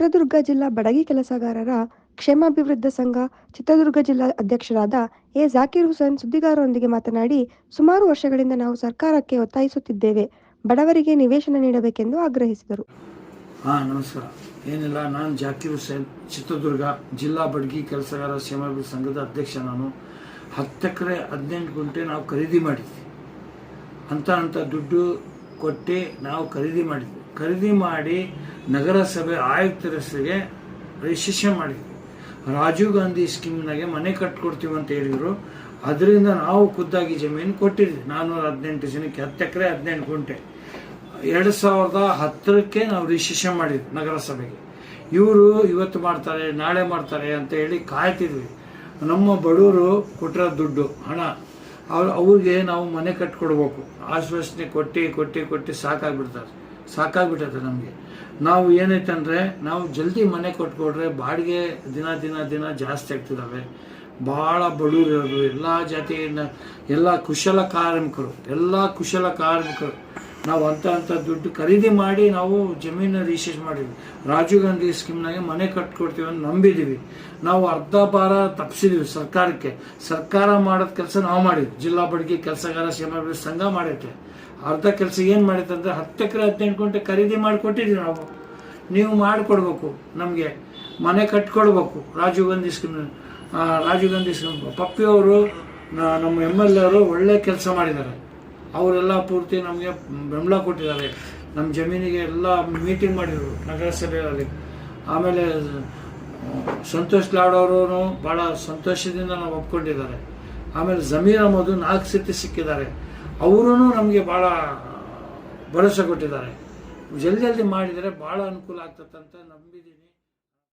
ಚಿತ್ರದುರ್ಗ ಜಿಲ್ಲಾ ಬಡಗಿ ಕೆಲಸಗಾರರ ಕ್ಷೇಮಾಭಿವೃದ್ಧಿ ಸಂಘ ಚಿತ್ರದುರ್ಗ ಜಿಲ್ಲಾ ಅಧ್ಯಕ್ಷರಾದ ಎ ಜಾಕೀರ್ ಹುಸೇನ್ ಸುದ್ದಿಗಾರರೊಂದಿಗೆ ಮಾತನಾಡಿ, ಸುಮಾರು ವರ್ಷಗಳಿಂದ ನಾವು ಸರ್ಕಾರಕ್ಕೆ ಒತ್ತಾಯಿಸುತ್ತಿದ್ದೇವೆ. ಬಡವರಿಗೆ ನಿವೇಶನ ನೀಡಬೇಕೆಂದು ಆಗ್ರಹಿಸಿದರು. ಹಾಂ, ನಮಸ್ಕಾರ. ಏನಿಲ್ಲ, ನಾನು ಜಾಕೀರ್ ಹುಸೇನ್, ಚಿತ್ರದುರ್ಗ ಜಿಲ್ಲಾ ಬಡಗಿ ಕೆಲಸಗಾರ ಕ್ಷೇಮಾಭಿವೃದ್ಧಿ ಸಂಘದ ಅಧ್ಯಕ್ಷ. ನಾನು ಹತ್ತು ಎಕರೆ ಹದಿನೆಂಟು ಗುಂಟೆ ನಾವು ಖರೀದಿ ಮಾಡಿದ್ವಿ. ಅಂತ ಅಂತ ದುಡ್ಡು ಕೊಟ್ಟು ನಾವು ಖರೀದಿ ಮಾಡಿದ್ವಿ. ಖರೀದಿ ಮಾಡಿ ನಗರಸಭೆ ಆಯುಕ್ತರ ಹೆಸರಿಗೆ ರಿಜಿಸ್ಟ್ರೇಷನ್ ಮಾಡಿದ್ವಿ. ರಾಜೀವ್ ಗಾಂಧಿ ಸ್ಕೀಮ್ನಾಗೆ ಮನೆ ಕಟ್ಕೊಡ್ತೀವಿ ಅಂತ ಹೇಳಿದ್ರು. ಅದರಿಂದ ನಾವು ಖುದ್ದಾಗಿ ಜಮೀನು ಕೊಟ್ಟಿದ್ವಿ. ನಾನ್ನೂರ ಹದಿನೆಂಟು ಜನಕ್ಕೆ, ಹತ್ತು ಎಕರೆ, ಹದಿನೆಂಟು ಗುಂಟೆ. ಎರಡು ಸಾವಿರದ ಹತ್ತರಕ್ಕೆ ನಾವು ರಿಜಿಸ್ಟ್ರೇಷನ್ ಮಾಡಿದ್ವಿ ನಗರಸಭೆಗೆ. ಇವರು ಇವತ್ತು ಮಾಡ್ತಾರೆ, ನಾಳೆ ಮಾಡ್ತಾರೆ ಅಂತ ಹೇಳಿ ಕಾಯ್ತಿದ್ವಿ. ನಮ್ಮ ಬಡವರು ಕೊಟ್ಟಿರೋ ದುಡ್ಡು, ಹಣ, ಅವ್ರು ಅವ್ರಿಗೆ ನಾವು ಮನೆ ಕಟ್ಕೊಡ್ಬೇಕು. ಆಶ್ವಾಸನೆ ಕೊಟ್ಟು ಕೊಟ್ಟು ಕೊಟ್ಟು ಸಾಕಾಗ್ಬಿಡ್ತಾರೆ. ಸಾಕಾಗ್ಬಿಟ್ಟದೆ ನಮಗೆ. ನಾವು ಏನೈತಂದ್ರೆ ನಾವು ಜಲ್ದಿ ಮನೆ ಕೊಟ್ಕೊಡ್ರೆ ಬಾಡಿಗೆ ದಿನ ದಿನ ದಿನ ಜಾಸ್ತಿ ಆಗ್ತಿದ್ದಾವೆ ಭಾಳ ಬಡವರು ಇರೋದು, ಎಲ್ಲ ಜಾತಿಯನ್ನು ಎಲ್ಲ ಕುಶಲ ಕಾರ್ಮಿಕರು ಎಲ್ಲ ಕುಶಲ ಕಾರ್ಮಿಕರು ನಾವು ಅಂತ ಅಂತ ದುಡ್ಡು ಖರೀದಿ ಮಾಡಿ ನಾವು ಜಮೀನು ರಿಜಿಸ್ಟ್ರೇಷನ್ ಮಾಡಿದ್ವಿ. ರಾಜೀವ್ ಗಾಂಧಿ ಸ್ಕೀಮ್ನಾಗೆ ಮನೆ ಕಟ್ಕೊಡ್ತೀವಿ ಅಂತ ನಂಬಿದ್ದೀವಿ ನಾವು ಅರ್ಧ ಭಾರ ತಪ್ಪಿಸಿದ್ವಿ ಸರ್ಕಾರಕ್ಕೆ. ಸರ್ಕಾರ ಮಾಡೋದ್ ಕೆಲಸ ನಾವು ಮಾಡಿದ್ವಿ. ಜಿಲ್ಲಾ ಬಡ್ಗಿ ಕೆಲಸಗಾರ ಸೇವಾ ಸಂಘ ಮಾಡೈತೆ. ಅರ್ಧ ಕೆಲಸ ಏನು ಮಾಡೈತೆ ಅಂದರೆ ಹತ್ತು ಎಕರೆ ಹದಿನೆಂಟು ಗಂಟೆ ಖರೀದಿ ಮಾಡಿಕೊಟ್ಟಿದ್ವಿ ನಾವು. ನೀವು ಮಾಡಿಕೊಡ್ಬೇಕು ನಮಗೆ. ಮನೆ ಕಟ್ಕೊಡ್ಬೇಕು ರಾಜೀವ್ ಗಾಂಧಿ ಸ್ಕೀಮ್ ರಾಜೀವ್ ಗಾಂಧಿ ಸ್ಕೀಮ್ ಪಪ್ಪಿಯವರು ನಮ್ಮ ಎಂ ಎಲ್ ಎ ಅವರು ಒಳ್ಳೆ ಕೆಲಸ ಮಾಡಿದ್ದಾರೆ. ಅವರೆಲ್ಲ ಪೂರ್ತಿ ನಮಗೆ ಬೆಂಬಲ ಕೊಟ್ಟಿದ್ದಾರೆ. ನಮ್ಮ ಜಮೀನಿಗೆ ಎಲ್ಲ ಮೀಟಿಂಗ್ ಮಾಡಿದರು ನಗರಸಭೆಯಲ್ಲಿ. ಆಮೇಲೆ, ಸಂತೋಷ್ ಲಾಡ್ ಅವರು ಭಾಳ ಸಂತೋಷದಿಂದ ನಾವು ಒಪ್ಕೊಂಡಿದ್ದಾರೆ. ಆಮೇಲೆ ಜಮೀರ್ ಮೊದಲು ನಾಲ್ಕು ಸತಿ ಸಿಕ್ಕಿದ್ದಾರೆ. ಅವರೂ ನಮಗೆ ಭಾಳ ಭರವಸೆ ಕೊಟ್ಟಿದ್ದಾರೆ. ಜಲ್ದಿ ಜಲ್ದಿ ಮಾಡಿದರೆ ಭಾಳ ಅನುಕೂಲ ಆಗ್ತದಂತ ನಂಬಿದ್ದೀನಿ.